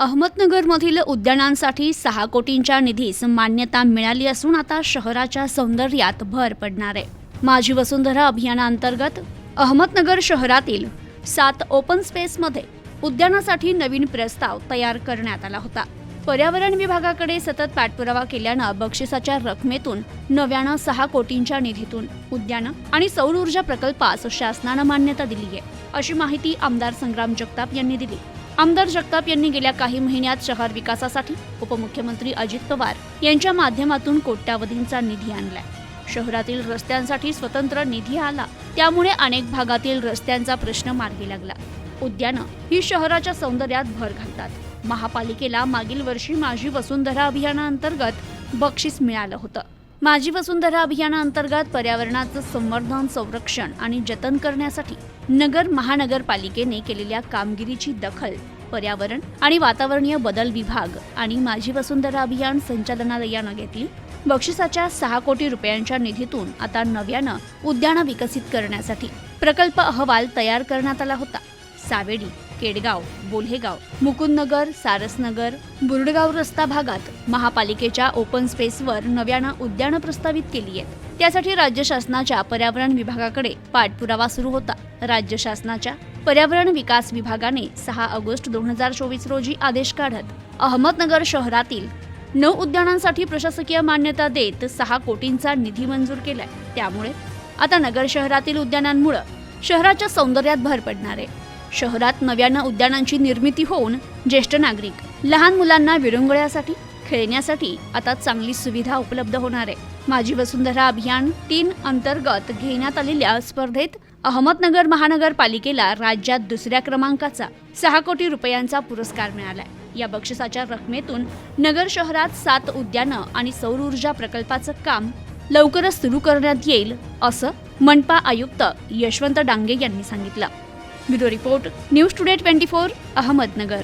अहमदनगरमधील उद्यानांसाठी सहा कोटींच्या निधीस मान्यता मिळाली असून आता शहराच्या सौंदर्यात भर पडणार आहे. माझी वसुंधरा अभियानांतर्गत अहमदनगर शहरातील सात ओपन स्पेसमध्ये उद्यानासाठी नवीन प्रस्ताव तयार करण्यात आला होता. पर्यावरण विभागाकडे सतत पाठपुरावा केल्यानं बक्षिसाच्या रकमेतून नव्यानं सहा कोटींच्या निधीतून उद्यानं आणि सौर ऊर्जा प्रकल्पास शासनानं मान्यता दिली आहे अशी माहिती आमदार संग्राम जगताप यांनी दिली. आमदार जगताप यांनी गेल्या काही महिन्यात शहर विकासासाठी उपमुख्यमंत्री अजित पवार यांच्या माध्यमातून कोट्यावधींचा निधी आणलाय. शहरातील रस्त्यांसाठी स्वतंत्र निधी आला त्यामुळे अनेक भागातील रस्त्यांचा प्रश्न मार्गी लागला. उद्यानं ही शहराच्या सौंदर्यात भर घालतात. महापालिकेला मागील वर्षी माझी वसुंधरा अभियानाअंतर्गत बक्षीस मिळालं होतं. माझी वसुंधरा अभियानाअंतर्गत पर्यावरणाचं संवर्धन संरक्षण आणि जतन करण्यासाठी नगर महानगरपालिकेने केलेल्या कामगिरीची दखल पर्यावरण आणि वातावरणीय बदल विभाग आणि माझी वसुंधरा अभियान संचालनालयानं घेतली. बक्षिसाच्या सहा कोटी रुपयांच्या निधीतून आता नव्यानं उद्यानं विकसित करण्यासाठी प्रकल्प अहवाल तयार करण्यात आला होता. सावेडी केडगाव बोल्हेगाव मुकुंदनगर सारसनगर बुरडगाव रस्ता भागात महापालिकेच्या ओपन स्पेसवर नव्यानं उद्यानं प्रस्तावित केली आहेत. त्यासाठी राज्य शासनाच्या पर्यावरण विभागाकडे पाठपुरावा सुरू होता. राज्य शासनाच्या पर्यावरण विकास विभागाने सहा ऑगस्ट दोन हजार चोवीस रोजी आदेश काढत अहमदनगर शहरातील नऊ उद्यानांसाठी प्रशासकीय मान्यता देत सहा कोटींचा निधी मंजूर केलाय. त्यामुळे आता नगर शहरातील उद्यानांमुळे शहराच्या सौंदर्यात भर पडणार आहे. शहरात नव्यानं उद्यानांची निर्मिती होऊन ज्येष्ठ नागरिक लहान मुलांना विरंगुळ्यासाठी खेळण्यासाठी आता चांगली सुविधा उपलब्ध होणार आहे. माझी वसुंधरा अभियान तीन अंतर्गत घेण्यात आलेल्या स्पर्धेत अहमदनगर महानगरपालिकेला राज्यात दुसऱ्या क्रमांकाचा सहा कोटी रुपयांचा पुरस्कार मिळालाय. या बक्षिसाच्या रकमेतून नगर शहरात सात उद्यानं आणि सौर ऊर्जा प्रकल्पाचं काम लवकरच सुरू करण्यात येईल असं मनपा आयुक्त यशवंत डांगे यांनी सांगितलं. Bureau report news today twenty four Ahmednagar.